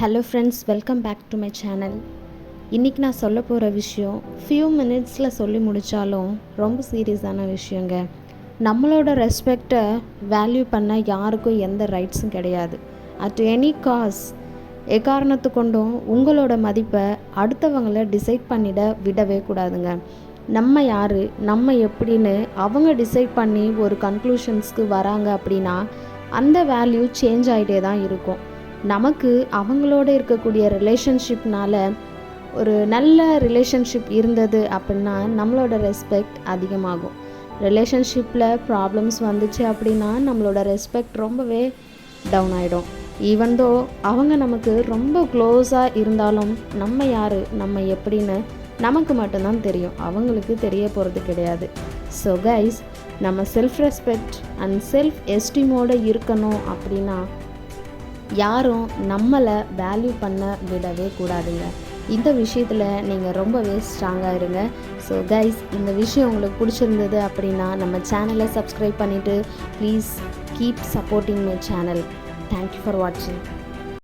Hello friends welcome back to my channel இன்றைக்கி நான் சொல்ல போகிற விஷயம் ஃபியூ மினிட்ஸில் சொல்லி முடித்தாலும் ரொம்ப சீரியஸான விஷயங்க. நம்மளோட ரெஸ்பெக்டை வேல்யூ பண்ண யாருக்கும் எந்த ரைட்ஸும் கிடையாது. அட் எனி காஸ் எக்காரணத்து கொண்டும் உங்களோட மதிப்பை அடுத்தவங்களை டிசைட் பண்ணிட விடவே கூடாதுங்க. நம்ம யார் நம்ம எப்படின்னு அவங்க டிசைட் பண்ணி ஒரு கன்க்ளூஷன்ஸ்க்கு வராங்க அப்படின்னா அந்த வேல்யூ சேஞ்ச் ஆகிட்டே தான் இருக்கும். நமக்கு அவங்களோட இருக்கக்கூடிய ரிலேஷன்ஷிப்னால ஒரு நல்ல ரிலேஷன்ஷிப் இருந்தது அப்படின்னா நம்மளோட ரெஸ்பெக்ட் அதிகமாகும். ரிலேஷன்ஷிப்பில் ப்ராப்ளம்ஸ் வந்துச்சு அப்படின்னா நம்மளோட ரெஸ்பெக்ட் ரொம்பவே டவுன் ஆகிடும் ஈவன் தோ அவங்க நமக்கு ரொம்ப க்ளோஸாக இருந்தாலும் நம்ம யார் நம்ம எப்படின்னு நமக்கு மட்டும்தான் தெரியும். அவங்களுக்கு தெரிய போகிறது கிடையாது. ஸோ கைஸ் நம்ம செல்ஃப் ரெஸ்பெக்ட் அண்ட் செல்ஃப் எஸ்டீமோடு இருக்கணும் அப்படின்னா யாரும் நம்மளை வேல்யூ பண்ண விடவே கூடாதுங்க. இந்த விஷயத்தில் நீங்கள் ரொம்பவே ஸ்ட்ராங்காக இருங்க. ஸோ கைஸ் இந்த விஷயம் உங்களுக்கு பிடிச்சிருந்தது அப்படின்னா நம்ம சேனலை சப்ஸ்கிரைப் பண்ணிவிட்டு please keep supporting my channel thank you for வாட்சிங்